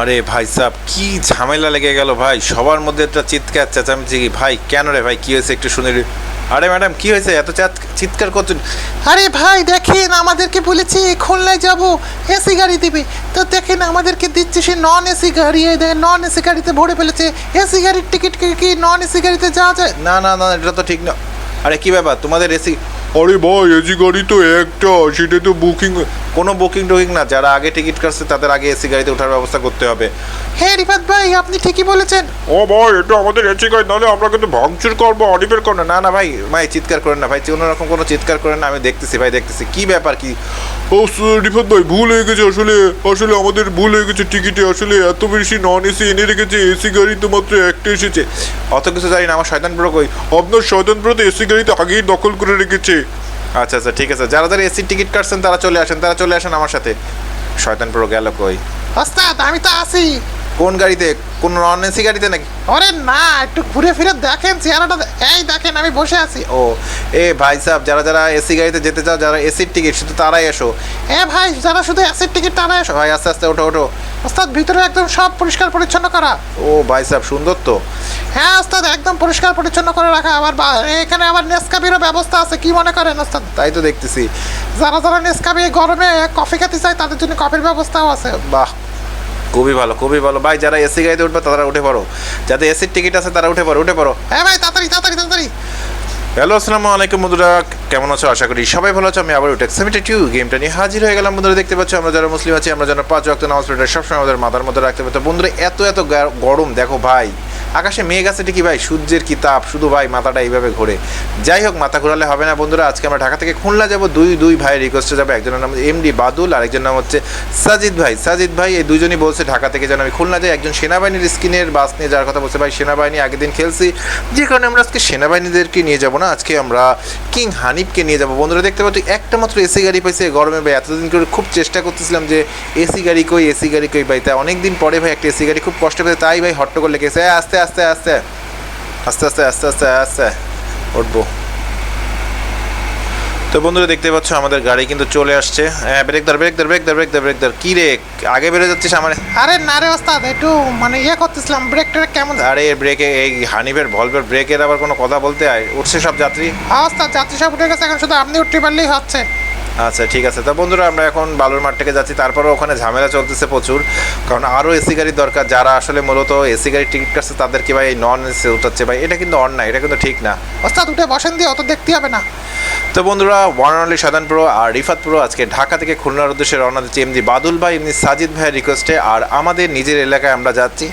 আরে ভাই সাহ কি ঝামেলা লেগে গেল ভাই? সবার মধ্যে একটা চিৎকার, চেঁচামেচি কি? ভাই, কেন রে ভাই? কি হয়েছে একটু শুনে। আরে ম্যাডাম, কি হয়েছে? এত চিৎকার করছেন আরে ভাই, দেখেন, আমাদেরকে বলেছে, খুলনায় যাব, এসি গাড়ি দিবে। তো দেখেন, আমাদেরকে দিচ্ছে সে নন এসি গাড়ি দেখেন নন এসি গাড়িতে ভরে ফেলেছে। এসি গাড়ির টিকিট কি নন এসি গাড়িতে যাওয়া যায়? না না না, এটা তো ঠিক না। আরে কি ব্যাপার? তোমাদের এসি আরে ভাই এসি গাড়ি তো একটা সেটা তো বুকিং কোনো বুকিং টুকিং না যারা আগে টিকিট কাটছে তাদের আগে এসি গাড়িতে ওঠার ব্যবস্থা করতে হবে। হ্যাঁ রিফাত ভাই আপনি ঠিকই বলেছেন। ও ভাই এটা আমাদের এসি গাড়ি নাহলে আমরা কিন্তু ভাঙচুর করব অডিপের করব না। না ভাই ভাই চিৎকার করেন না ভাই কোনো রকম কোনো চিৎকার করেন না আমি দেখতেছি ভাই দেখতেছি। কি ব্যাপার কি? ও স- রিফাত ভাই ভুল হয়ে গেছে আসলে। আসলে আমাদের ভুল হয়ে গেছে টিকিটে আসলে এত বেশি নন এসি এনে রেখেছে এসি গাড়ি তো মাত্র একটা এসেছে। অত কিছু জানি না আমার শয়তান ব্রো কই? আপনার শয়তানপুর তো এসি গাড়িতে আগেই দখল করে রেখেছে। আচ্ছা আচ্ছা ঠিক আছে। যারা যারা এসি টিকিট কাটছেন তারা চলে আসেন তারা চলে আসেন আমার সাথে। শয়তান ব্রো গেল কই? ওস্তাদ আমি তো আছি। কোন গাড়িতে? কোন নন এসি গাড়িতে নাকি? ওরে না একটু ঘুরে ফিরে দেখেন চেহারাটা এই দেখেন আমি বসে আছি। ও এ ভাই সাহেব যারা যারা এসি গাড়িতে যেতে চাও যারা এসির টিকিট শুধু তারাই এসো। এ ভাই যারা শুধু অ্যাসিড টিকিট তারাই এসো। ভাই আস্তে আস্তে ওঠো ওঠো। ওস্তাদ ভিতরে একদম সব পরিষ্কার পরিচ্ছন্ন করা। ও ভাই সাহেব সুন্দর তো। হ্যাঁ ওস্তাদ একদম পরিষ্কার পরিচ্ছন্ন করে রাখা। আবার বা- এখানে আবার নেসকাবিরও ব্যবস্থা আছে কি মনে করেন ওস্তাদ? তাই তো দেখতেছি। যারা যারা নেসকাবি গরমে কফি খেতে চায় তাদের জন্য কফির ব্যবস্থাও আছে। বাহ খুবই ভালো খুবই ভালো। ভাই যারা এসি গাড়িতে উঠবে তারা উঠে পড়ো। যাদের এসির টিকিট আছে তারা উঠে পড়ো উঠে পড়ো। হ্যাঁ ভাই তাড়াতাড়ি তাড়াতাড়ি তাড়াতাড়ি। হ্যালো আসসালামু আলাইকুম বন্ধুরা। কেমন আছো? আশা করি সবাই ভালো আছো। আমি আবার উঠে সেমিটি টু গেমটা নিয়ে হাজির হয়ে গেলাম। বন্ধুরা দেখতে পাচ্ছ আমরা যারা মুসলিম আছি আমরা যেন পাঁচ রক্ত নামাজ পড়ে সবসময় আমাদের মাথার মধ্যে রাখতে পারতো বন্ধুরা এত এত গরম দেখো ভাই। আকাশে মেঘ আছে ঠিকই ভাই, সূর্যের কি তাপ? শুধু ভাই মাথাটা এইভাবে ঘোরে। যাই হোক, মাথা ঘোরালে হবে না বন্ধুরা, আজকে আমরা ঢাকা থেকে খুলনা যাব, দুই দুই ভাই রিকোয়েস্টে যাবে, একজনের নাম এমডি বাদুল আরেকজন নাম হচ্ছে সাজিদ ভাই। সাজিদ ভাই, এই দুজনই বলছে ঢাকা থেকে যেন আমি খুলনা যাই, একজন সেনাবাহিনীর স্কিনের বাস নিয়ে যাওয়ার কথা বলছে ভাই, সেনাবাহিনী আগের দিন খেলছি, যে কারণে আমরা আজকে সেনাবাহিনীদেরকে নিয়ে যাব না, আজকে আমরা কিং হানিফকে নিয়ে যাব। বন্ধুরা, দেখতে পাচ্ছি, একটা মাত্র এসি গাড়ি পাইছে গরমে ভাই, এতদিন করে খুব চেষ্টা করতেছিলাম যে এসি গাড়ি কই, এসি গাড়ি কই ভাই তাই অনেক দিন পরে ভাই একটা এসি গাড়ি খুব কষ্ট পেয়েছে, তাই ভাই হট্টগোল লেগেছে আস্তে আস্তে আস্তে আস্তে আস্তে আস্তে আস্তে আস্তে উঠবো। তো বন্ধুরা দেখতে পাচ্ছ আমাদের গাড়ি কিন্তু চলে আসছে। হ্যাঁ ব্রেক দার ব্রেক দার ব্রেক দার ব্রেক দার ব্রেক দার কি রে আগে বেরো যাচ্ছিস আমার? আরে না রে ওস্তাদ একটু মানে ইয়ে করতেছিলাম ব্রেক ট্রেক কেমন? আরে ব্রেকে এই হানিফের ভলভের ব্রেকের আবার কোনো কথা বলতে হয় উঠছে সব যাত্রী? হ্যাঁ ওস্তাদ যাত্রী সব উঠে গেছে এখন শুধু আপনি উঠতে পারলেই হচ্ছে। আচ্ছা ঠিক আছে। তা বন্ধুরা আমরা এখন বালুর মাঠ থেকে যাচ্ছি। তারপরেও ওখানে ঝামেলা চলতেছে প্রচুর। কারণ আরও এসি গাড়ির দরকার। যারা আসলে মূলত এসি গাড়ির টিকিট কাটছে তাদেরকে ভাই এই নন এসি উঠাচ্ছে। ভাই এটা কিন্তু অন্যায় এটা কিন্তু ঠিক না। ওস্তাদ উঠে বসেন দিয়ে অত দেখতে হবে না। তো বন্ধুরা ওয়ান অনলি প্রো আর রিফাত প্রো আজকে ঢাকা থেকে খুলনার উদ্দেশ্যে রওনা দিচ্ছি এমনি বাদুল ভাই এমনি সাজিদ ভাইয়ের রিকোয়েস্টে আর আমাদের নিজের এলাকায় আমরা যাচ্ছি।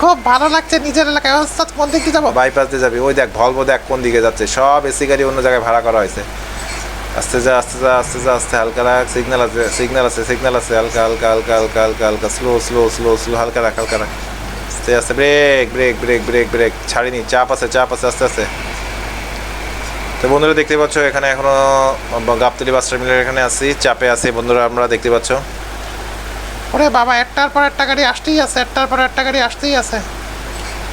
খুব ভালো লাগছে নিজের এলাকায়। কোন দিক দিয়ে যাব? বাইপাস দিয়ে যাবি। ওই দেখ ভলভো দেখ কোন দিকে যাচ্ছে। সব এসি গাড়ি অন্য জায়গায় ভাড়া করা হয়েছে। আস্তে যা আস্তে যা আস্তে যা আস্তে হালকা রাখ সিগনাল আছে সিগনাল আছে সিগনাল আছে হালকা হালকা হালকা হালকা হালকা হালকা স্লো স্লো স্লো স্লো হালকা রাখ হালকা রাখ। আস্তে আস্তে brake brake brake brake brake ছাড়িনি চাপ আছে চাপ আছে আস্তে আস্তে। তো বন্ধুরা দেখতে পাচ্ছ এখানে এখনও গাবতলি বাস টার্মিনাল এখানে আছি চাপে আছে বন্ধুরা আমরা দেখতে পাচ্ছ। ওরে বাবা একটার পর একটা গাড়ি আসতেই আছে একটার পর একটা গাড়ি আসতেই আছে।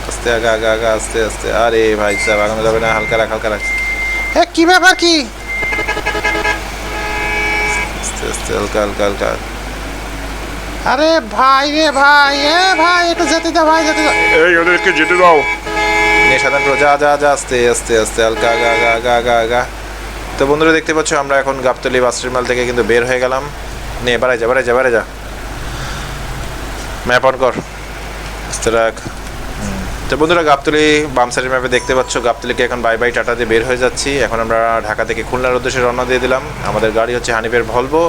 আস্তে আগা আগা আগা আস্তে আস্তে। আরে ভাই সাহেব আগানো যাবে না হালকা রাখ হালকা রাখ। এ কি ব্যাপার কি? আস্তে আস্তে হালকা হালকা হালকা আরে ভাই রে ভাই এ ভাই একটু যেতে দাও ভাই যেতে দাও। এই ওদেরকে যেতে দাও। নে সাধারণ যা যা যা আস্তে আস্তে আস্তে হালকা আগা আগা আগা আগা আগা তো বন্ধুরা দেখতে পাচ্ছ আমরা এখন গাবতলি বাস টার্মিনাল থেকে কিন্তু বের হয়ে গেলাম। নে বাড়াই যা বাড়াই যা বাড়াই যা। ম্যাপ অন কর। আস্তে রাখ। তো বন্ধুরা, গাবতলি বাম সাইডের ম্যাপে দেখতে পাচ্ছ, গাবতলিকে এখন বাই বাই টাটা দিয়ে বের হয়ে যাচ্ছি। এখন আমরা ঢাকা থেকে খুলনার উদ্দেশ্যে রওনা দিয়ে দিলাম। আমাদের গাড়ি হচ্ছে হানিফের ভলভো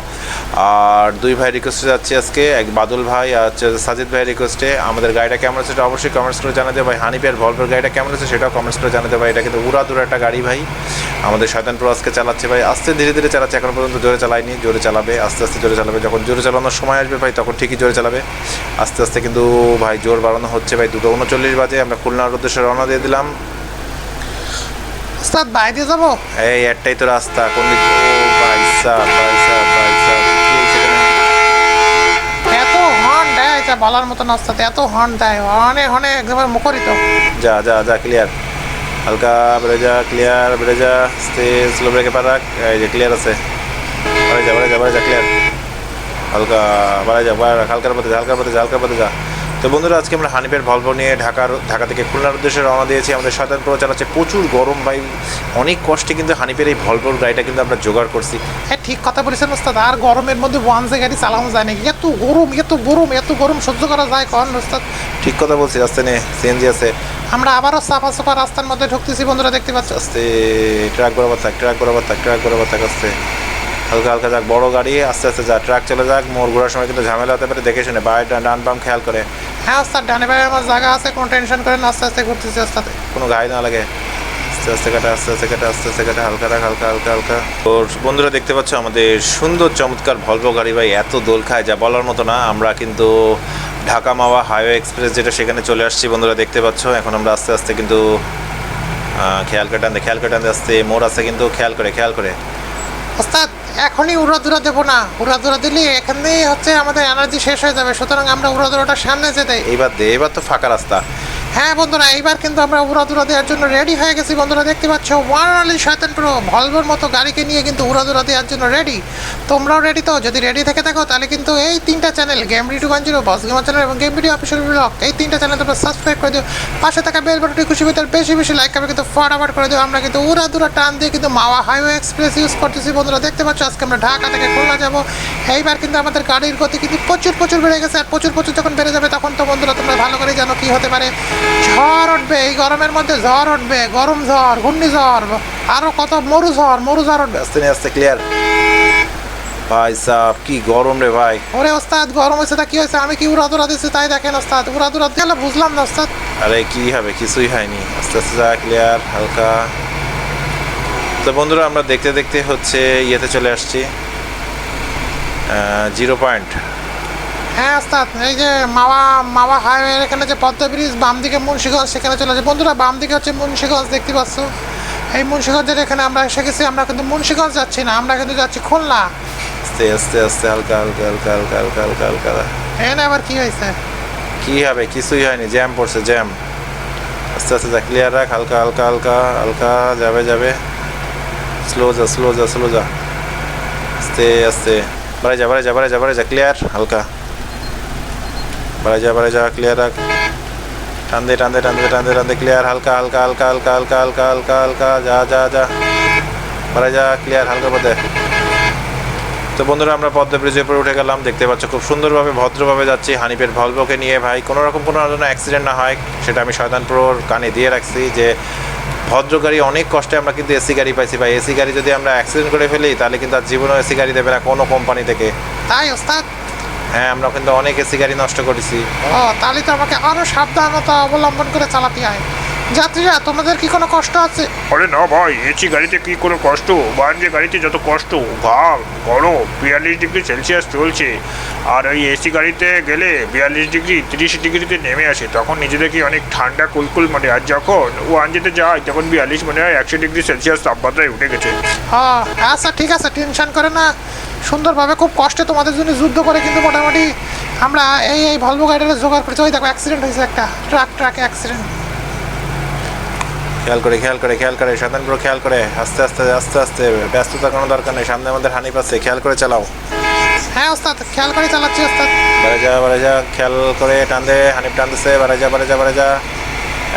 আর দুই ভাই রিকোয়েস্টে যাচ্ছি আজকে, এক বাদল ভাই আর হচ্ছে সাজিদ ভাই রিকোয়েস্টে আমাদের গাড়িটা কেমন আছে সেটা অবশ্যই কমেন্টস করে জানাতে ভাই, হানিফের ভলভোর গাড়িটা কেমন আছে সেটাও কমেন্টস করে জানাতে ভাই, এটা কিন্তু উড়া দূর একটা গাড়ি ভাই। আমাদের শয়তান প্রো আজকে চালাচ্ছে ভাই। আস্তে ধীরে ধীরে চালাচ্ছে, এখন পর্যন্ত জোরে চালায়নি। জোরে চালাবে, আস্তে আস্তে জোরে চালাবে। যখন জোরে চালানোর সময় আসবে ভাই, তখন ঠিকই জোরে চালাবে। আস্তে আস্তে কিন্তু ভাই জোর বাড়ানো হচ্ছে ভাই। দুটো উনচল্লিশ বাজে আমরা খুলনার উদ্দেশ্যে রওনা দিয়ে দিলাম। ওস্তাদ বাই দিয়ে যাব? এই একটাই তো রাস্তা। কোন দিক কি হয়েছে এখানে? এত হর্ন দেয় যা বলার মতো না ওস্তাদ এত হর্ন দেয়। হর্নে হর্নে একদম মুখরিত। যা যা যা ক্লিয়ার হালকা বেড়ে যা ক্লিয়ার বেড়ে যা আস্তে স্লো ব্রেকে পা রাখ। এই যে ক্লিয়ার আছে। বাড়ে যা বাড়ে যা বাড়ে যা ক্লিয়ার হালকা বাড়ে যা বাড়ে হালকার পথে যা হালকার পথে যা হালকার পথে যা। তো বন্ধুরা আজকে আমরা হানিফের ভলভো নিয়ে ঢাকার ঢাকা থেকে খুলনার উদ্দেশ্যে রওনা দিয়েছি। আমাদের সাধারণ প্রো চালাচ্ছে প্রচুর গরম ভাই। অনেক কষ্টে কিন্তু হানিফের এই ভলভোর গাড়িটা কিন্তু আমরা জোগাড় করছি। হ্যাঁ ঠিক কথা বলেছেন ওস্তাদ। আর গরমের মধ্যে ওয়ানসে গাড়ি চালানো যায় না এত গরম এত গরম এত গরম সহ্য করা যায় কন ওস্তাদ? ঠিক কথা বলছি রাস্তা নিয়ে সিএনজি আছে। আমরা আবারও সাফা সাফা রাস্তার মধ্যে ঢুকতেছি বন্ধুরা দেখতে পাচ্ছি? আস্তে ট্রাক বরাবর থাক ট্রাক বরাবর থাক ট্রাক বরাবর থাক আস্তে। হালকা হালকা যাক বড় গাড়ি আস্তে আস্তে যা ট্রাক চলে যাক মোড় ঘোরার সময় কিন্তু ঝামেলা হতে পারে দেখে শুনে বাইরে ডান বাম খেয়াল করে। হ্যাঁ ওস্তাদ ডানে বাইরে আমার জায়গা আছে কোনো টেনশন করেন আস্তে আস্তে ঘুরতেছি ওস্তাদ কোনো গায়ে না লাগে। আস্তে আস্তে কাটা আস্তে আস্তে কাটা আস্তে আস্তে কাটা হালকা রাখ হালকা হালকা হালকা। তো বন্ধুরা দেখতে পাচ্ছ আমাদের সুন্দর চমৎকার ভলভো গাড়ি ভাই এত দোল খায় যা বলার মতো না। আমরা কিন্তু ঢাকা মাওয়া হাইওয়ে এক্সপ্রেস যেটা সেখানে চলে আসছি বন্ধুরা দেখতে পাচ্ছ। এখন আমরা আস্তে আস্তে কিন্তু খেয়াল করে টানতে খেয়াল করে টানতে আসতে মোড় আছে কিন্তু খেয়াল করে খেয়াল করে। ওস্তাদ এখনই উড়াদুরা দেবো না। উড়াদুরা দিলে এখানেই হচ্ছে আমাদের এনার্জি শেষ হয়ে যাবে। সুতরাং আমরা উড়াদুরাটা সামনে যেতে এবার দে এবার তো ফাঁকা রাস্তা। হ্যাঁ বন্ধুরা, এইবার কিন্তু আমরা উড়াদুরা দেওয়ার জন্য রেডি হয়ে গেছি। বন্ধুরা, দেখতে পাচ্ছ ওয়ান অনলি শয়তান প্রো, ভলভোর মতো গাড়িকে নিয়ে কিন্তু উড়াদুরা দেওয়ার জন্য রেডি তোমরাও রেডি তো? যদি রেডি থেকে থাকো, তাহলে কিন্তু এই তিনটা channel game রিটু one zero boss gamer channel এবং গেম ভিডিও অফিসিয়াল ব্লগ এই তিনটা চ্যানেল তোমরা সাবস্ক্রাইব করে দিও। পাশে থাকা বেল বাটনটি খুশি ভিতর বেশি বেশি লাইক করবে, কিন্তু ফটাফট করে দিও। আমরা কিন্তু উড়াদুরা টান দিয়ে কিন্তু মাওয়া হাইওয়ে এক্সপ্রেস ইউজ করতেছি। বন্ধুরা, দেখতে পাচ্ছ, আজকে আমরা ঢাকা থেকে খোলা যাব। এইবার কিন্তু আমাদের গাড়ির গতি কিন্তু প্রচুর প্রচুর বেড়ে গেছে। আর প্রচুর প্রচুর যখন বেড়ে যাবে, তখন তো বন্ধুরা তোমরা ভালো করে জানো কি হতে পারে। ঝড় উঠবে এই গরমের মধ্যে ঝড় উঠবে গরম ঝড় ঘূর্ণিঝড় আরও কত মরু ঝড় মরু ঝড় উঠবে। আস্তে আস্তে ক্লিয়ার ভাই সাহ কি গরম রে ভাই। ওরে ওস্তাদ গরম হয়েছে তা কি হয়েছে? আমি কি উড়াদুরা দিচ্ছি তাই দেখেন ওস্তাদ। উড়াদুরা দিলে বুঝলাম না ওস্তাদ। আরে কি হবে? কিছুই হয়নি। আস্তে আস্তে যা ক্লিয়ার হালকা। তো বন্ধুরা আমরা দেখতে দেখতে হচ্ছে ইয়েতে চলে আসছি। জিরো পয়েন্ট হ্যাঁ ওস্তাদ এই যে মাওয়া মাওয়া হাইওয়ে এখানে যে পদ্মা ব্রিজ বাম দিকে মুন্সিগঞ্জ সেখানে চলে যায় বন্ধুরা বাম দিকে হচ্ছে মুন্সিগঞ্জ দেখতে পাচ্ছ? এই মুন্সিগঞ্জের এখানে আমরা এসে গেছি আমরা কিন্তু মুন্সিগঞ্জ যাচ্ছি না আমরা কিন্তু যাচ্ছি খুলনা। আস্তে আস্তে আস্তে হালকা হালকা হালকা হালকা হালকা হালকা হালকা। এখানে আবার কি হয়েছে? কি হবে? কিছুই হয়নি জ্যাম পড়ছে জ্যাম আস্তে আস্তে যা ক্লিয়ার রাখ হালকা হালকা হালকা হালকা যাবে যাবে। স্লো যা স্লো যা স্লো যা। আস্তে আস্তে বাড়ে যা বাড়ে যা বাড়ে যা বাড়ে যা ক্লিয়ার হালকা। বাড়ে যা বাড়ে যা ক্লিয়ার রাখ টানদে টানদে টানদে টানদে টানদে ক্লিয়ার হালকা হালকা হালকা হালকা হালকা হালকা হালকা হালকা যা যা যা বাড়ে যা ক্লিয়ার হালকা পথে তো বন্ধুরা, আমরা পদ্মা ব্রিজের উপরে উঠে গেলাম। দেখতে পাচ্ছ, খুব সুন্দরভাবে, ভদ্রভাবে যাচ্ছি। হানিপের ভলভোকে নিয়ে, ভাই কোনো রকম কোনো যেন অ্যাক্সিডেন্ট না হয়। সেটা আমি শয়তানপুরোর কানে দিয়ে রাখছি যে, ভদ্র গাড়ি অনেক কষ্টে আমরা কিন্তু এসি গাড়ি পাইছি। ভাই, এসি গাড়ি যদি আমরা অ্যাক্সিডেন্ট করে ফেলি, তাহলে কিন্তু আর জীবনেও এসি গাড়ি দেবে না কোনো কোম্পানি থেকে। তাই, ওস্তাদ? হ্যাঁ আমরা কিন্তু অনেক এসি গাড়ি নষ্ট করেছি। ও, তাহলে তো আমাকে আরও সাবধানতা অবলম্বন করে চালাতে হয়। যাত্রীরা তোমাদের কি কোনো কষ্ট আছে? আরে না ভাই এসি গাড়িতে কি কোনো কষ্ট? বাণিজ্য গাড়িতে যত কষ্ট ঘাম গরম বিয়াল্লিশ ডিগ্রি সেলসিয়াস চলছে। আর ওই এসি গাড়িতে গেলে বিয়াল্লিশ ডিগ্রি তিরিশ ডিগ্রিতে নেমে আসে। তখন নিজেদেরকে অনেক ঠান্ডা কুলকুল মানে আর যখন ও আনজেতে যায় তখন বিয়াল্লিশ মনে হয় একশো ডিগ্রি সেলসিয়াস তাপমাত্রায় উঠে গেছে। ও আচ্ছা ঠিক আছে টেনশন করে না। সুন্দরভাবে খুব কষ্টে তোমাদের জন্য যুদ্ধ করে কিন্তু মোটামুটি আমরা এই এই ভলভো গাড়িটা জোগাড় করেছি। ওই দেখো অ্যাক্সিডেন্ট হয়েছে একটা। ট্রাক ট্রাক অ্যাক্সিডেন্ট খেয়াল করে খেয়াল করে খেয়াল করে শয়তানপুর খেয়াল করে। আস্তে আস্তে আস্তে আস্তে ব্যস্ততা কোনো দরকার নেই সামনে আমাদের হানি পাচ্ছে খেয়াল করে চালাও। হ্যাঁ ওস্তাদ খেয়াল করে চালাচ্ছি ওস্তাদ। বাড়ে যা বাড়ে যা খেয়াল করে টান দে হানিফ টানতেছে বাড়ে যা বাড়ে যা বাড়ে যা।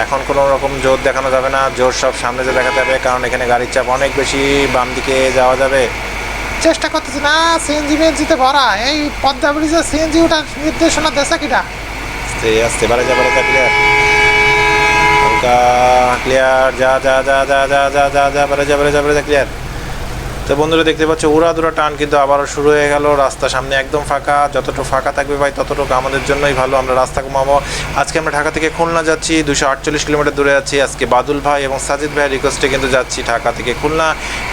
এখন কোনো রকম জোর দেখানো যাবে না জোর সব সামনে যে দেখাতে হবে কারণ এখানে গাড়ির চাপ অনেক বেশি বাম দিকে যাওয়া যাবে। চেষ্টা করতেছি না সিএনজি মেনজিতে ভরা এই পদ্মা ব্রিজে সিএনজি ওটার নির্দেশনা দেশে কিটা আস্তে আস্তে বাড়ে যা বাড়ে যা। ক্লিয়ার হালকা ক্লিয়ার যা যা যা যা যা যা যা যা বাড়ে যা বাড়ে যা বাড়ে যা ক্লিয়ার তো বন্ধুরা দেখতে পাচ্ছ, উড়া দুরা টান কিন্তু আবারও শুরু হয়ে গেল। রাস্তা সামনে একদম ফাঁকা, যতটুকু ফাঁকা থাকবে ভাই ততটুকু আমাদের জন্যই ভালো। আমরা রাস্তা কমাবো আজকে আমরা ঢাকা থেকে খুলনা যাচ্ছি, দুশো আটচল্লিশ কিলোমিটার দূরে আছি আজকে বাদুল ভাই এবং সাজিদ ভাইয়ের রিকোয়েস্টে কিন্তু যাচ্ছি ঢাকা থেকে খুলনা।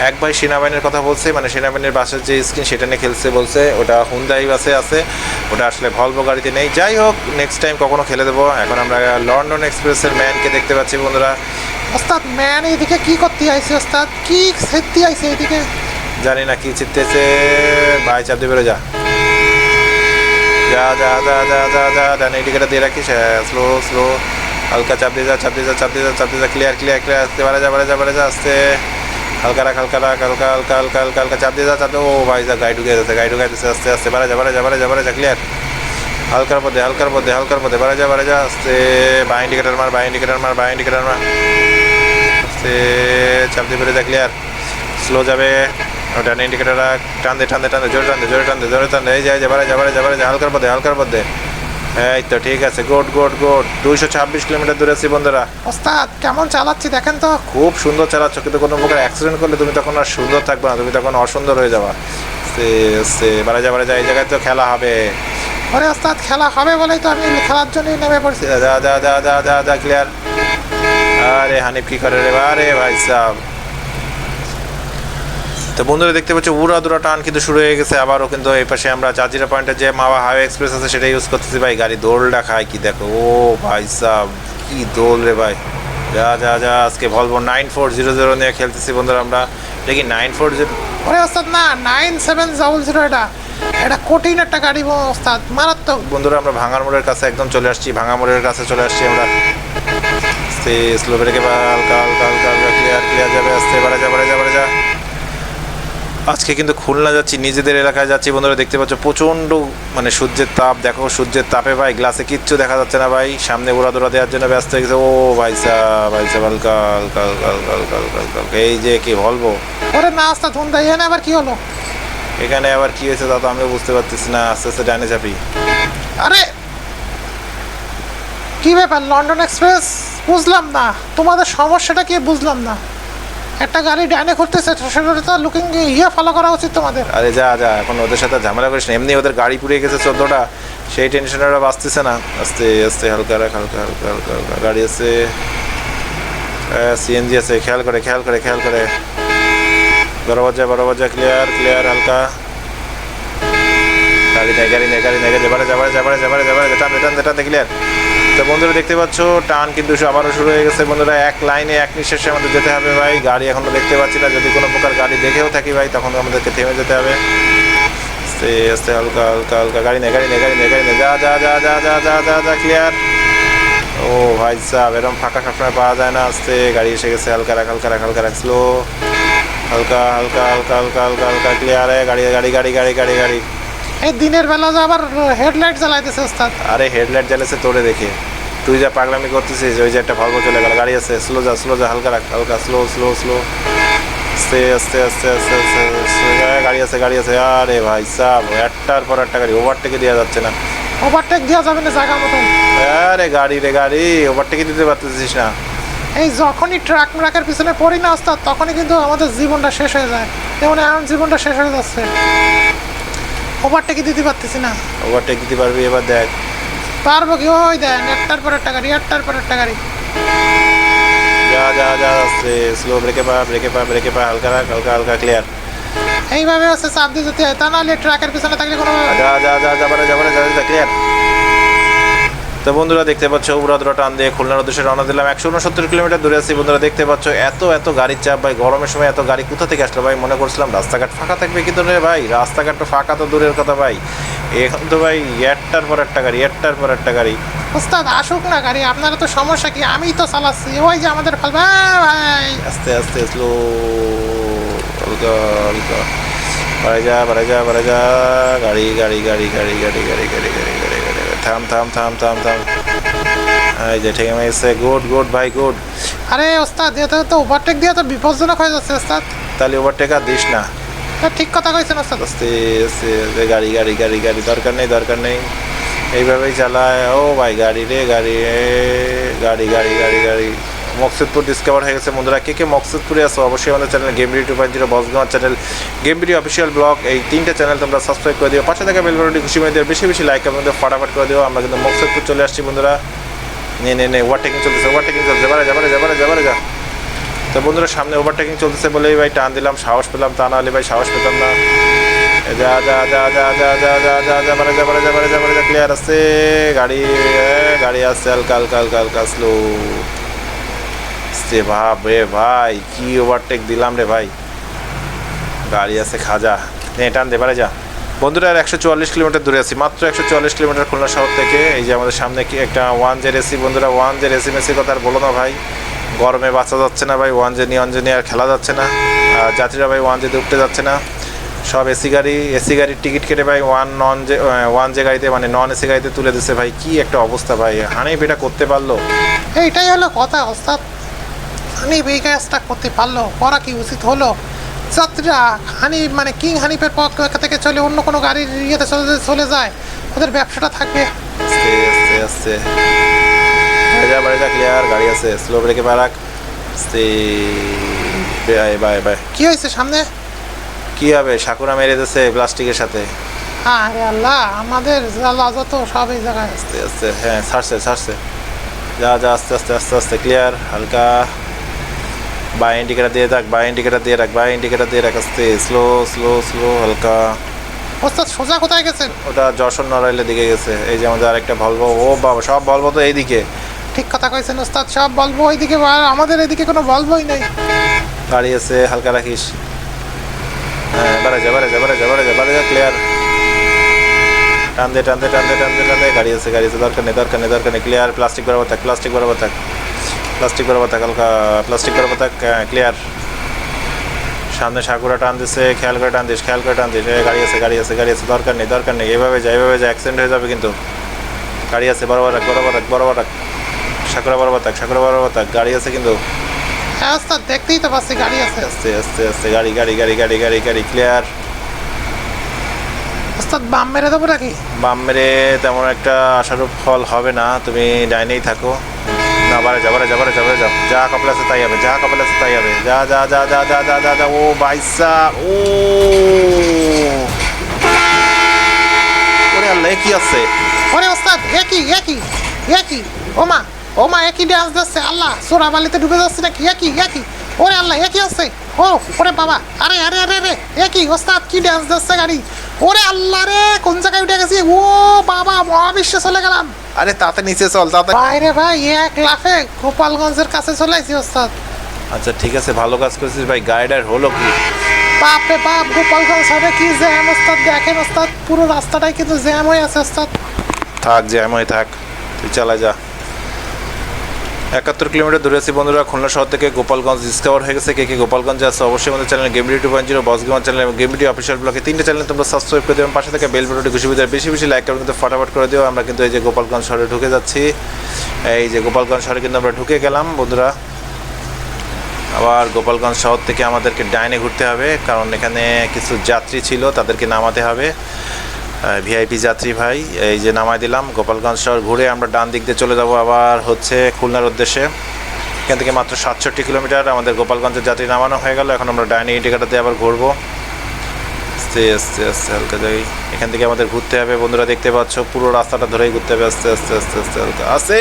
এক ভাই সেনাবাহিনীর কথা বলছে মানে সেনাবাহিনীর বাসের যে স্ক্রিন সেটা নিয়ে খেলছে বলছে। ওটা হুন্দাই বাসে আছে। ওটা আসলে ভলভো গাড়িতে নেই। যাই হোক নেক্সট টাইম কখনো খেলে দেবো। এখন আমরা লন্ডন এক্সপ্রেসের ম্যানকে দেখতে পাচ্ছি বন্ধুরা। ওস্তাদ ম্যান এইদিকে কি করতে আইছে ওস্তাদ? কি সেরতে আইছে এইদিকে? জানি না, কি চিত্তেছে ভাই, চাপ দিয়ে বেরো, যা। যা যা যা যা যা যা ডান ইন্ডিকেটার দিয়ে রাখিস। স্লো স্লো হালকা চাপ দিয়ে যা, চাপ দিয়ে যা, চাপ দিয়ে যা, চাপ দিয়ে যা ক্লিয়ার ক্লিয়ার ক্লিয়ার আসতে বাড়ে যা বাড়ে যা বাড়ে যা, আসতে। হালকা রাখ হালকা রাখ, হালকা হালকা হালকা হালকা চাপ দিয়ে যা, চাপ দিয়ে ও, ভাই, যা, গাড়ি ঢুকে যাচ্ছে, গাড়ি ঢুকে যাচ্ছে, আস্তে আস্তে বাড়ে যা বাড়ে যা বাড়ে যা বাড়ে যা ক্লিয়ার হালকার পথে হালকার পথে হালকার পথে বাড়া যা বাড়া যা আস্তে। বা ইন্ডিকেটার মার বা ইন্ডিকেটার মার বা ইন্ডিকেটার মার। আস্তে চাপ দিয়ে বেড়ে যা ক্লিয়ার স্লো যাবে। ওটা ইন্ডিকেটার টান দে টান দে টান দে জোরে টান দে জোরে টান দে জোরে টান দে এই যায় যাবারে যাবারে যাবারে যা হালকার পথে হালকার পথে এই তো ঠিক আছে। গুড গুড গুড দুইশো ছাব্বিশ কিলোমিটার দূরে আছি বন্ধুরা। ওস্তাদ কেমন চালাচ্ছি দেখেন তো। খুব সুন্দর চালাচ্ছ কিন্তু কোনো প্রকার অ্যাক্সিডেন্ট করলে তুমি তখন আর সুন্দর থাকবে না তুমি তখন অসুন্দর হয়ে যাবা। সে সে বারে যা বারে যা এই জায়গায় তো খেলা হবে। ওরে ওস্তাদ খেলা হবে বলেই তো আমি খেলার জন্যই নেমে পড়ছি। যা যা যা যা যা যা ক্লিয়ার আরে হানিফ কি করে রে আরে ভাই সাহ তো বন্ধুরা দেখতে পাচ্ছ উড়া দুরা টান কিন্তু শুরু হয়ে গেছে। আবারও কিন্তু এই পাশে আমরা জাজিরা পয়েন্টে যে মাওয়া হাইওয়ে এক্সপ্রেস আছে সেটা ইউজ করতেছি। ভাই গাড়ি দোলটা খায় কি দেখো। ও ভাই সাহ কি দোল রে ভাই। যা যা যা আজকে Volvo nine four zero zero নিয়ে খেলতেছি বন্ধুরা আমরা। দেখি নাইন ফোর জিরো ওরে ওস্তাদ না নাইন সেভেন ডাবল জিরো এটা। এটা কঠিন একটা গাড়ি ওস্তাদ মারাত্মক। বন্ধুরা আমরা ভাঙার মোড়ের কাছে একদম চলে আসছি ভাঙা মোড়ের কাছে চলে আসছি আমরা। আস্তে স্লো ব্রেকে বা হালকা হালকা হালকা ক্লিয়ার ক্লিয়ার যাবে আস্তে বাড়া যা বাড়া যা বাড়া যা। আজকে কিন্তু খুলনা যাচ্ছি নিজেদের এলাকায় যাচ্ছি বন্ধুরা দেখতে পাচ্ছ প্রচণ্ড মানে সূর্যের তাপ দেখো সূর্যের তাপে ভাই গ্লাসে কিচ্ছু দেখা যাচ্ছে না ভাই সামনে ঘোরা দোরা দেওয়ার জন্য ব্যস্ত হয়ে গেছে। ও ভাই ভাই এই যে কি বলব? ওরে না ধন্দা এখানে আবার কি হলো? এখানে আবার কি হয়েছে দাদা আমিও বুঝতে পারতেছি না আস্তে আস্তে ডানে চাপি আরে! কি ব্যাপার লন্ডন এক্সপ্রেস? বুঝলাম না তোমাদের সমস্যাটা কি বুঝলাম না। একটা গাড়ি ডাইনে করতেছে সেটা তো লুকিং ইয়ে ফলো করা উচিত তোমাদের। আরে যা যা, এখন ওদের সাথে ঝামেলা করিস না। এমনি ওদের গাড়ি পুড়ে গেছে চোদ্দোটা, সেই টেনশনে ওরা বাঁচতেছে না। আস্তে আস্তে, হালকা রাখ, হালকা হালকা হালকা হালকা। গাড়ি আছে সিএনজি আছে, খেয়াল করে খেয়াল করে খেয়াল করে। বরাবর যা ক্লিয়ার ক্লিয়ার হালকা। গাড়ি নেই গাড়ি নেই গাড়ি নেই যাবারে যাবারে যাবারে যাবারে যাবারে টান টান টান ক্লিয়ার তো বন্ধুরা দেখতে পাচ্ছ, টান কিন্তু আবারও শুরু হয়ে গেছে। বন্ধুরা, এক লাইনে, এক নিঃশ্বাসে আমাদের যেতে হবে ভাই। গাড়ি এখনও দেখতে পাচ্ছি না। যদি কোনো প্রকার গাড়ি দেখেও থাকি ভাই, তখন আমাদেরকে থেমে যেতে হবে। আস্তে আস্তে, হালকা হালকা হালকা। গাড়ি নেই গাড়ি নেই গাড়ি নেই গাড়ি নেই যা যা যা যা যা যা যা যা ক্লিয়ার ও ভাই সাহেব এরকম ফাঁকা সবসময় পাওয়া যায় না। আস্তে, গাড়ি এসে গেছে। হালকা রাখ হালকা রাখ হালকা রাখ স্লো হালকা হালকা হালকা হালকা হালকা হালকা ক্লিয়ার গাড়ি গাড়ি গাড়ি গাড়ি গাড়ি গাড়ি। এই দিনের বেলা যে আবার হেডলাইট জ্বালাইতেছে ওস্তাদ। আরে হেডলাইট জ্বালেছে তোরে দেখে। তুই যা পাগলামি করতেছিস ওই যে একটা ভলভো চলে গেল গাড়ি আছে স্লো যা স্লো যা হালকা রাখ হালকা স্লো স্লো স্লো আস্তে আস্তে আস্তে আস্তে আস্তে গাড়ি আছে গাড়ি আছে আরে ভাই সাহ একটার পর একটা গাড়ি ওভারটেকে দেওয়া যাচ্ছে না। ওভারটেক দেওয়া যাবে না জায়গা মতন। আরে গাড়ি রে গাড়ি ওভারটেকে দিতে পারতেছিস না। এই যখনই ট্রাক ট্রাকের পিছনে পড়ি না ওস্তাদ তখনই কিন্তু আমাদের জীবনটা শেষ হয়ে যায়। যেমন এখন জীবনটা শেষ হয়ে যাচ্ছে। ওভারটেকই দিতে পারতেছি না ওভারটেক দিতে পারবি এবার দেখ পারব কি ওই দেন একটার পর একটা গাড়ি একটার পর একটা গাড়ি যা যা যা আসছে স্লো ব্রেকে পা ব্রেকে পা ব্রেকে পা হালকা রাখ হালকা হালকা ক্লিয়ার এইভাবে হচ্ছে চাপ দিয়ে যেতে হয় তা নাহলে ট্রাকের পিছনে থাকলে কোনো যা যা যা যাবারে যাবারে যা ক্লিয়ার তো বন্ধুরা দেখতে পাচ্ছ উড়াদুরা টান দিয়ে খুলনার উদ্দেশ্যে রওনা দিলাম। একশো উনসত্তর কিলোমিটার দূরে আছি বন্ধুরা দেখতে পাচ্ছ এত এত গাড়ির চাপ ভাই গরমের সময় এত গাড়ি কোথা থেকে আসলো ভাই? মনে করছিলাম রাস্তাঘাট ফাঁকা থাকবে কি রে ভাই? রাস্তাঘাট তো ফাঁকা তো দূরের কথা ভাই। এখন তো ভাই একটার পর একটা গাড়ি একটার পর একটা গাড়ি। ওস্তাদ আসুক না গাড়ি আপনারা তো সমস্যা কি? আমি তো চালাচ্ছি। ওই যে আমাদের ফল ভাই আস্তে আস্তে স্লো হালকা হালকা। বাড়াই যা বাড়াই যা বাড়াই যা। গাড়ি গাড়ি গাড়ি গাড়ি গাড়ি গাড়ি গাড়ি গাড়ি গাড়ি। থাম থাম থাম থাম থাম। এই যে ঠিক আছে গুড গুড ভাই গুড। আরে ওস্তাদ এটা তো ওভারটেক দিয়ে তো বিপদজনক হয়ে যাচ্ছে ওস্তাদ। তাহলে ওভারটেক আর দিস না। ঠিক কথা কইছেন ওস্তাদ। আস্তে আস্তে গাড়ি গাড়ি গাড়ি গাড়ি দরকার নেই দরকার নেই। এইভাবেই চালায়। ও ভাই গাড়ি রে গাড়ি রে গাড়ি গাড়ি গাড়ি গাড়ি। মকসুদপুর ডিসকভার হয়ে গেছে। বন্ধুরা, কে কে মকসুদপুরে আসো অবশ্যই আমাদের channel game video two point zero বসগাঁও channel game video official blog এই তিনটে চ্যানেল তোমরা সাবস্ক্রাইব করে দিও। পাশে থাকা বেল বাটনটি খুশি মেয়েদের বেশি বেশি লাইক এবং ফাটাফাট করে দিও। আমরা কিন্তু মকসুদপুর চলে আসছি, বন্ধুরা। নে নে নে ওভারটেকিং চলতেছে ওভারটেকিং চলছে যাবারে যাবারে যাবারে যাবারে যা। তো বন্ধুরা, সামনে ওভারটেকিং চলতেছে বলেই ভাই টান দিলাম, সাহস পেলাম, তা না হলে ভাই সাহস পেতাম না। যা যা যা যা যা যা যা যা যা মানে যা যা ক্লিয়ার আসছে গাড়ি গাড়ি আসছে হালকা হালকা হালকা হালকা স্লো সে ভাব রে ভাই, কি ওভারটেক দিলাম রে ভাই? গাড়ি আছে খাজা। টান দে বারে যা। বন্ধুরা একশো চুয়াল্লিশ কিলোমিটার দূরে আছি। মাত্র একশো চুয়াল্লিশ কিলোমিটার খুলনা শহর থেকে। এই যে আমাদের সামনে কি একটা ওয়ান জের এসি বন্ধুরা, ওয়ান জের এসি মেসির কথা আর বলো না ভাই। গরমে বাঁচা যাচ্ছে না ভাই, ওয়ান জে নিয়ে ওয়ান জে নিয়ে আর খেলা যাচ্ছে না। যাত্রীরা ভাই ওয়ান জেতে উঠতে যাচ্ছে না। সব এসি গাড়ি, এসি গাড়ির টিকিট কেটে ভাই ওয়ান নন যে ওয়ান জে গাড়িতে মানে নন এসি গাড়িতে তুলে দিচ্ছে ভাই। কি একটা অবস্থা ভাই। হানিফ এটা করতে পারল? এইটাই হলো কথা, ওস্তাদ। হানি এই কাজটা করতে পারল করা কি উচিত হলো? যাত্রীরা হানি মানে কিং হানিফের পক্ষ থেকে চলে অন্য কোনো গাড়ির ইয়েতে চলে চলে যায় ওদের ব্যবসাটা থাকবে আস্তে আস্তে আস্তে। ক্লিয়ার গাড়ি আছে স্লো ব্রেকে আস্তে বাই বাই বাই কি হয়েছে সামনে? কি হবে? সাকুরা মেরে দিচ্ছে প্লাস্টিকের সাথে। আরে আল্লাহ আমাদের জ্বালা যত সব এই জায়গায়। আস্তে আস্তে হ্যাঁ ছাড়ছে ছাড়ছে। যা যা আস্তে আস্তে আস্তে আস্তে ক্লিয়ার হালকা। বাই ইন্ডিকেটার দিয়ে রাখ বাই ইন্ডিকেটার দিয়ে রাখ বাই ইন্ডিকেটার দিয়ে রাখ আস্তে স্লো স্লো স্লো হালকা। ওস্তাদ সোজা কোথায় গেছেন? ওটা যশোর নড়াইলের দিকে গেছে এই যে আমাদের আরেকটা ভলভো ও বাবা সব ভলভো তো এইদিকে। ঠিক কথা কইছেন ওস্তাদ সব ভলভো ওইদিকে আর আমাদের এদিকে কোনো বলবোই নাই। গাড়ি আছে হালকা রাখিস। হ্যাঁ বাড়ে যা বাড়ে যা বাড়ে যা বাড়ে যা বাড়ে যা ক্লিয়ার টান দে টান দে টান দে টান দে টান দে গাড়ি আছে গাড়ি আছে দরকার নেই দরকার নেই দরকার নেই ক্লিয়ার প্লাস্টিক বরাবর থাক প্লাস্টিক বরাবর থাক। প্লাস্টিক বরাবর থাক হালকা প্লাস্টিক বরাবর থাক ক্লিয়ার সামনে সাকুরা টান দিছে খেয়াল করে টান দিস খেয়াল করে টান দিস। গাড়ি আছে গাড়ি আছে গাড়ি আছে দরকার নেই দরকার নেই। এভাবে যা এভাবে যা অ্যাক্সিডেন্ট হয়ে যাবে কিন্তু। গাড়ি আছে বরাবর রাখ বরাবর রাখ বরাবর রাখ সাকুরা বরাবর থাক সাকুরা বরাবর থাক গাড়ি আছে কিন্তু। ওস্তাদ দেখতেই তো পাচ্ছি গাড়ি আছে। আস্তে আস্তে আস্তে গাড়ি গাড়ি গাড়ি গাড়ি গাড়ি গাড়ি ক্লিয়ার ওস্তাদ বাম মেরে দেবো নাকি? বাম মেরে তেমন একটা আশারূপ ফল হবে না। তুমি ডাইনেই থাকো। না, বারে যা বারে যা বারে যা, বারে যাও যা কপাল আছে, তাই হবে, যা কপাল আছে, তাই হবে। যা যা যা যা যা যা যা যা, ও বাইসা ও। ওরে আল্লাহ কি আছে? ওরে ওস্তাদ একই একই একই ওমা ওমা একই ডান্স দিচ্ছে আল্লাহ সোরাবালিতে ডুবে যাচ্ছে নাকি? একই একই ওরে আল্লাহ একই আছে? ও, ওরে বাবা, আরে আরে আরে আরে একই ওস্তাদ, কি ডান্স দিচ্ছে গাড়ি? ওরে আল্লাহ রে, কোন জায়গায় উঠে গেছি? ও বাবা, মহাবিশ্বে চলে গেলাম। আরে তাতে নিচে চল তাতে বাইরে ভাই এক লাফে গোপালগঞ্জের কাছে চলে আসি ওস্তাদ। আচ্ছা ঠিক আছে ভালো কাজ করছিস ভাই গাইডার হলো কি? বাপ রে বাপ গোপালগঞ্জ হবে কি জ্যাম ওস্তাদ? দেখেন ওস্তাদ পুরো রাস্তাটাই কিন্তু জ্যাম হয়ে আছে ওস্তাদ। থাক জ্যাম হয়ে থাক তুই চালা যা। একাত্তর কিলোমিটার দূরে আছি বন্ধুরা, খুলনা শহর থেকে গোপালগঞ্জ ডিসকভার হয়ে গেছে। কে কে গোপালগঞ্জে আছে অবশ্যই আমাদের channel গেমডি two point zero boss gamer channel এবং গেমডি অফিসিয়াল ব্লগে তিনটে চ্যানেল তোমরা সাবস্ক্রাইব করে দেবেন পাশে থেকে বেল বাটনটি খুশি বিদায় বেশি বেশি লাইক করবেন কিন্তু ফটাফট করে দিও। আমরা কিন্তু এই যে গোপালগঞ্জ শহরে ঢুকে যাচ্ছি। এই যে গোপালগঞ্জ শহরে কিন্তু আমরা ঢুকে গেলাম বন্ধুরা। আবার গোপালগঞ্জ শহর থেকে আমাদেরকে ডাইনে ঘুরতে হবে, কারণ এখানে কিছু যাত্রী ছিল, তাদেরকে নামাতে হবে। ভিআইপি যাত্রী ভাই এই যে নামাই দিলাম গোপালগঞ্জ শহর ঘুরে আমরা ডান দিক দিয়ে চলে যাব আবার হচ্ছে খুলনার উদ্দেশ্যে। এখান থেকে মাত্র সাতষট্টি কিলোমিটার আমাদের গোপালগঞ্জের যাত্রী নামানো হয়ে গেল। এখন আমরা ডাইনে দিয়ে আবার ঘুরবো। আস্তে আস্তে আস্তে হালকা যাই। এখান থেকে আমাদের ঘুরতে হবে। বন্ধুরা দেখতে পাচ্ছ পুরো রাস্তাটা ধরেই ঘুরতে হবে। আস্তে আস্তে আস্তে আস্তে হালকা। আস্তে!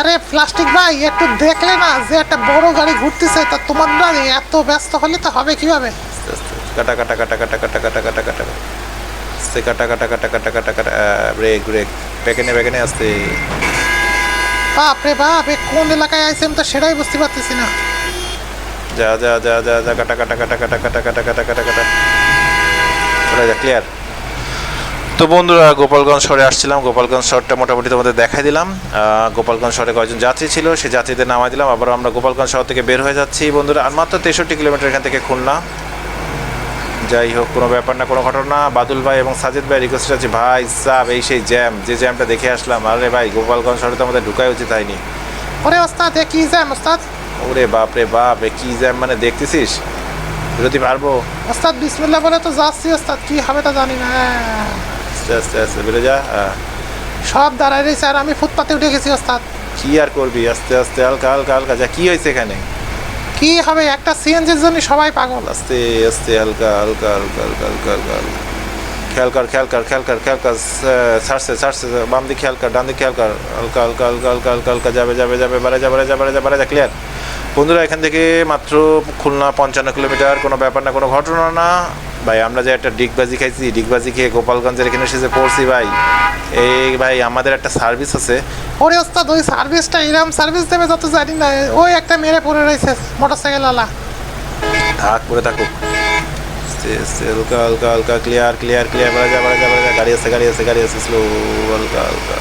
আরে প্লাস্টিক ভাই একটু দেখলে না যে একটা বড় গাড়ি ঘুরতেছে তা তোমার না এত ব্যস্ত হলে তো হবে কীভাবে? কাটা কাটা কাটা কাটা কাটা কাটা কাটা কাটা। আস্তে কাটা কাটা কাটা কাটা কাটা কাটা ব্রেক ব্রেক প্যাকেনে প্যাকেনে আস্তে বাপ রে বাপ কোন এলাকায় আইসি আমি তো সেটাই বুঝতে পারতেছি না যা যা যা যা যা কাটা কাটা কাটা কাটা কাটা কাটা কাটা কাটা কাটা চলে যা ক্লিয়ার তো বন্ধুরা গোপালগঞ্জ শহরে আসছিলাম গোপালগঞ্জ শহরটা মোটামুটি তোমাদের দেখাই দিলাম গোপালগঞ্জ শহরে কয়েকজন যাত্রী ছিল সেই যাত্রীদের নামাই দিলাম আবার আমরা গোপালগঞ্জ শহর থেকে বের হয়ে যাচ্ছি বন্ধুরা আর মাত্র তেষট্টি কিলোমিটার এখান থেকে খুলনা যাই হোক কোনো ব্যাপার না কোনো ঘটনা। বাদুল ভাই এবং সাজিদ ভাই রিকোয়েস্ট আছে ভাই সাব এই সেই জ্যাম যে জ্যামটা দেখে আসলাম আরে ভাই গোপালগঞ্জ শহরে তো আমাদের ঢুকাই উচিত হয়নি। ওরে ওস্তাদ এ কি জ্যাম ওস্তাদ? ওরে বাপ রে বাপ এ কি জ্যাম মানে দেখতেছিস? যদি পারব ওস্তাদ বিসমিল্লাহ বলে তো যাচ্ছি ওস্তাদ কি হবে তা জানি না। হ্যাঁ। আস্তে আস্তে আস্তে বেরো যা। সব দাঁড়ায় আর আমি ফুটপাতে উঠে গেছি ওস্তাদ। কি আর করবি? আস্তে আস্তে হালকা হালকা হালকা যা কি হয়েছে এখানে? কি হবে? একটা সিএনজির জন্য সবাই পাগল আস্তে আস্তে, হালকা হালকা হালকা হালকা হালকা হালকা। খেয়াল কর খেয়াল কর খেয়াল কর খেয়াল কর ছাড়ছে ছাড়ছে, বাম দিকে খেয়াল কর, ডান দিকে খেয়াল কর। হালকা হালকা হালকা হালকা হালকা হালকা, যাবে যাবে যাবে, বারে যা বারে যা বারে যা বারে যা ক্লিয়ার বন্ধুরা, এখান থেকে মাত্র খুলনা পঞ্চান্ন কিলোমিটার, কোনো ব্যাপার না, কোনো ঘটনা না। ভাই আমরা যে একটা ডিগবাজি খাইছি ডিগবাজি খেয়ে গোপালগঞ্জের এখানে এসে যে পড়ছি ভাই এই ভাই আমাদের একটা সার্ভিস আছে। ওরে ওস্তাদ ওই সার্ভিসটা এরম সার্ভিস দেবে যত জানি না ওই একটা মেরে পড়ে রয়েছে মোটর সাইকেল আলা থাক পরে থাকুক। হালকা হালকা হালকা ক্লিয়ার ক্লিয়ার ক্লিয়ার বাড়া যা বাড়া যা বাড়া যা গাড়ি আছে গাড়ি আছে গাড়ি আছে স্লো হালকা হালকা।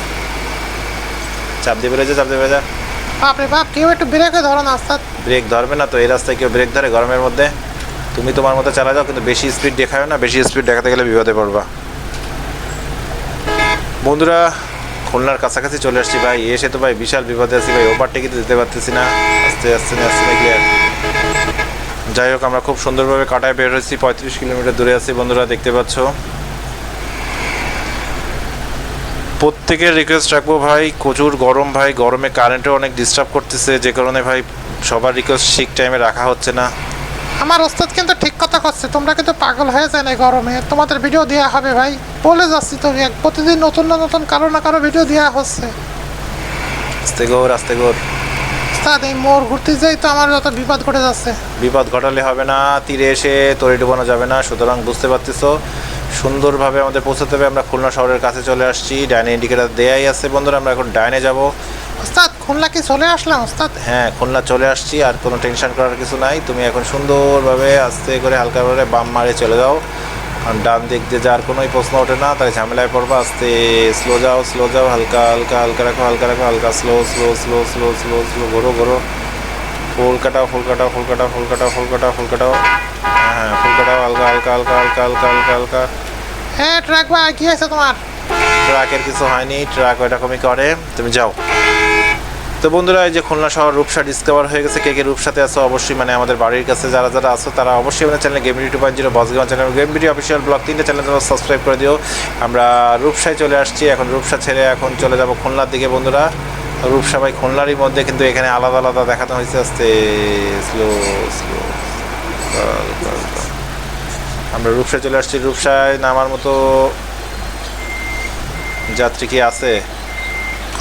চাপ দিয়ে বেরো যা চাপ দিয়ে বেরো যা। বাপ রে বাপ কেউ একটু ব্রেকে ধরো না ওস্তাদ। ব্রেক ধরবে না তো এই রাস্তায় কেউ ব্রেক ধরে গরমের মধ্যে? তুমি তোমার মতো চালা যাও, কিন্তু বেশি স্পিড দেখাও না, বেশি স্পিড দেখাতে গেলে বিপদে পড়বা। বন্ধুরা, খুলনার কাছাকাছি চলে আসছি ভাই। এসে তো ভাই বিশাল বিপদে আছি ভাই ওভারটেকে তো দিতে পারতেছি না। আস্তে আস্তে না আস্তে না ক্লিয়ার যাই হোক, আমরা খুব সুন্দরভাবে কাটায় বের হয়েছি, পঁয়ত্রিশ কিলোমিটার দূরে আছি বন্ধুরা, দেখতে পাচ্ছ। প্রত্যেকের রিকোয়েস্ট রাখব ভাই, প্রচুর গরম ভাই, গরমে কারেন্টও অনেক ডিস্টার্ব করতেছে, যে কারণে ভাই সবার রিকোয়েস্ট ঠিক টাইমে রাখা হচ্ছে না। আমার ওস্তাদ কিন্তু ঠিক কথা করছে তোমরা কিন্তু পাগল হয়ে যায় না গরমে। তোমাদের ভিডিও দেওয়া হবে ভাই। বলে যাচ্ছি তো এক প্রতিদিন নতুন না নতুন কারও না কারও ভিডিও দেওয়া হচ্ছে। আস্তে গোর আস্তে গোর। ওস্তাদ এই মোড় ঘুরতে যাই তো আমার যত বিপদ ঘটে যাচ্ছে। বিপদ ঘটালে হবে না তীরে এসে তরি ডুবানো যাবে না। সুতরাং বুঝতে পারতেছো সুন্দরভাবে আমাদের পৌঁছাতে হবে। আমরা খুলনা শহরের কাছে চলে আসছি ডাইনে ইন্ডিকেটার দেয়াই আছে। বন্ধুরা আমরা এখন ডাইনে যাব। ওস্তাদ খুলনা কি চলে আসলাম ওস্তাদ? হ্যাঁ খুলনা চলে আসছি আর কোনো টেনশন করার কিছু নাই। তুমি এখন সুন্দরভাবে আস্তে করে হালকা করে বাম মারে চলে যাও। আর ডান দিক দিয়ে যাওয়ার কোনোই প্রশ্ন ওঠে না তাই ঝামেলায় পড়বা আস্তে স্লো যাও স্লো যাও হালকা হালকা হালকা রাখো হালকা রাখো হালকা slow slow slow slow slow slow ঘোরো ঘোরো। ফুল কাটাও ফুল কাটাও ফুল কাটাও ফুল কাটাও ফুল কাটাও ফুল কাটাও। হ্যাঁ ফুল কাটাও হালকা হালকা হালকা হালকা হালকা হালকা হালকা। হ্যাঁ ট্রাক ভাই কি হয়েছে তোমার? ট্রাকের কিছু হয়নি ট্রাক ওইরকমই করে। তুমি যাও। তো বন্ধুরা, এই যে খুলনা শহর রূপসা ডিসকভার হয়ে গেছে, কে কে রূপসাতে আছো অবশ্যই মানে আমাদের বাড়ির কাছে যারা যারা আছো, তারা অবশ্যই আমাদের channel game two point zero boss game channel game video official blog তিনটে চ্যানেল তোমরা সাবস্ক্রাইব করে দিও। আমরা রূপসায় চলে আসছি, এখন রূপসা ছেড়ে এখন চলে যাব খুলনার দিকে বন্ধুরা। রূপসা ভাই খুলনারই মধ্যে, কিন্তু এখানে আলাদা আলাদা দেখানো হয়েছে, আস্তে স্লো স্লো আমরা রূপসায় চলে আসছি, রূপসায় নামার মতো যাত্রী কি আছে?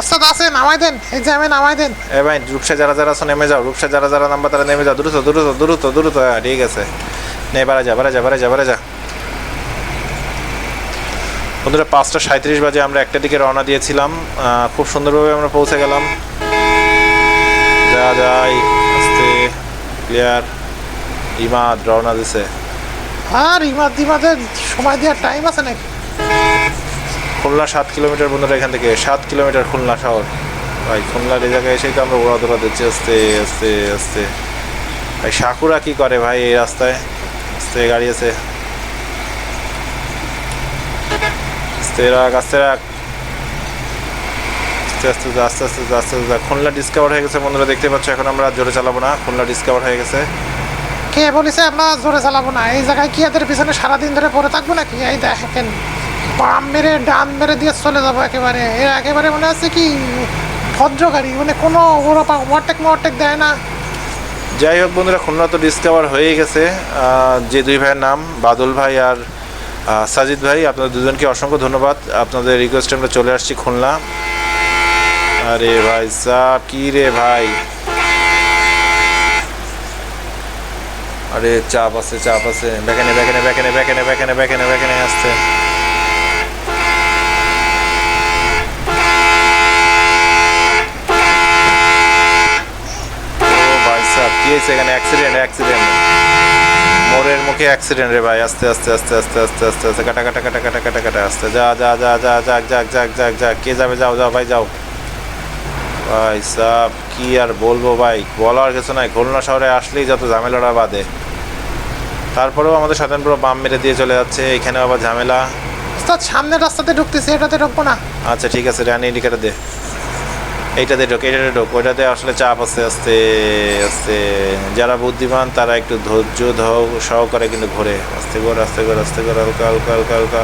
ওস্তাদ আছে নামাই দেন। এই যে আমি নামাই দেন। এ ভাই রূপসা যারা যারা আছো নেমে যাও। রূপসা যারা যারা নাম্বার তারা নেমে যাও। দ্রুত দ্রুত দ্রুত দ্রুত। হ্যাঁ ঠিক আছে। নে বাড়া যা বাড়া যা বাড়া যা বাড়া যা। বন্ধুরা পাঁচটা সাঁত্রিশ বাজে আমরা একটা দিকে রওনা দিয়েছিলাম। খুব সুন্দরভাবে আমরা পৌঁছে গেলাম। যা যাই আস্তে ক্লিয়ার ইমাদ রওনা দিছে। আর ইমাদ ইমাদের সময় দেওয়ার টাইম আছে নাকি? খুলনা সাত কিলোমিটার বন্ধুরা এখান থেকে। সাত কিলোমিটার খুলনা শহর। ভাই, খুলনার এই জায়গায় এসেই তো আমরা উড়া দৌড়া দিচ্ছি আস্তে আস্তে আস্তে। ভাই, সাকুরা কী করে ভাই এই রাস্তায়? আস্তে, গাড়ি আছে। আস্তে, রাখ আস্তে রাখ। আস্তে আস্তে আস্তে আস্তে আস্তে আস্তে খুলনা ডিসকাভার হয়ে গেছে বন্ধুরা, দেখতে পাচ্ছ, এখন আমরা জোরে চালাবো না। খুলনা ডিসকাভার হয়ে গেছে। কে বলেছে আমরা জোরে চালাবো না? এই জায়গায় কি এদের পিছনে সারাদিন ধরে পড়ে থাকব নাকি? এই দেখেন। বাম মেরে ডান মেরে দিয়ে চলে যাব একেবারে এরা একেবারে মনে আছে কি ভদ্র গাড়ি মানে কোনো ওরা ওভারটেক মোভারটেক দেয় না যাই হোক বন্ধুরা খুলনা তো ডিসকাভার হয়েই গেছে যে দুই ভাইয়ের নাম বাদল ভাই আর সাজিদ ভাই আপনাদের দুজনকে অসংখ্য ধন্যবাদ আপনাদের রিকোয়েস্টে আমরা চলে আসছি খুলনা আরে ভাই সাহ কি রে ভাই আরে চাপ আছে চাপ আছে বেখানে বেখানে বেখানে বেখানে বেখানে বেখানে বেখানে আসছে ও ভাই হয়েছে এখানে অ্যাক্সিডেন্ট অ্যাক্সিডেন্ট মোড়ের মুখে অ্যাক্সিডেন্ট রে ভাই আস্তে আস্তে আস্তে আস্তে আস্তে আস্তে আস্তে। কাটা কাটা কাটা কাটা কাটা কাটা আস্তে। যা যা যা যা যা যাক যাক যাক যাক কে যাবে? যাও যাও ভাই যাও। ভাই সাহ কি আর বলব ভাই? বলার কিছু নাই। খুলনা শহরে আসলেই যত ঝামেলাটা বাদে তারপরেও আমাদের স্বাধীনপুর বাম মেরে দিয়ে চলে যাচ্ছে। এখানে আবার ঝামেলা। সামনের রাস্তাতে ঢুকতেছে এটাতে ঢুকবো না। আচ্ছা ঠিক আছে রানি ইন্ডিকেটার দে। এইটাতে ঢোক এইটাতে ঢোক, ওইটাতে আসলে চাপ আস্তে আস্তে আস্তে, যারা বুদ্ধিমান তারা একটু ধৈর্য সহকারে কিন্তু ঘোরে। আস্তে করে আস্তে করে আস্তে করে হালকা হালকা হালকা হালকা।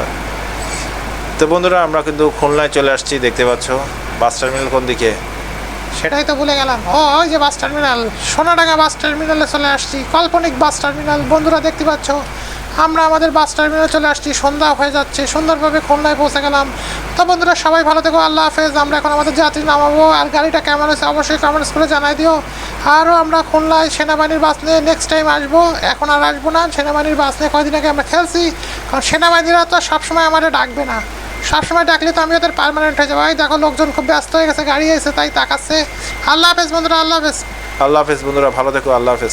তো বন্ধুরা, আমরা কিন্তু খুলনায় চলে আসছি, দেখতে পাচ্ছ। বাস টার্মিনাল কোন দিকে? সেটাই তো ভুলে গেলাম। ও ওই যে বাস টার্মিনাল, সোনাডাঙ্গা বাস টার্মিনালে চলে আসছি, কাল্পনিক বাস টার্মিনাল। বন্ধুরা, দেখতে পাচ্ছ? আমরা আমাদের বাস টার্মিনালে চলে আসছি, সন্ধ্যা হয়ে যাচ্ছে, সুন্দরভাবে খুলনায় পৌঁছে গেলাম। তো বন্ধুরা, সবাই ভালো থেকো, আল্লাহ হাফেজ। আমরা এখন আমাদের যাত্রী নামাবো আর গাড়িটা কেমন হয়েছে অবশ্যই কমেন্টস করে জানাই দিও। আরও আমরা খুলনায় সেনাবাহিনীর বাস নিয়ে নেক্সট টাইম আসব। এখন আর আসব না, সেনাবাহিনীর বাস নিয়ে কয়দিন আগে আমরা খেলছি। কারণ সেনাবাহিনীরা তো সবসময় আমাদের ডাকবে না। সবসময় ডাকলে তো আমি ওদের পারমানেন্ট হয়ে যাব। দেখো, লোকজন খুব ব্যস্ত হয়ে গেছে, গাড়ি এসে তাই তাকাচ্ছে। আল্লাহ হাফেজ বন্ধুরা, আল্লাহ হাফেজ। আল্লাহ হাফেজ বন্ধুরা, ভালো থেকো, আল্লাহ হাফেজ।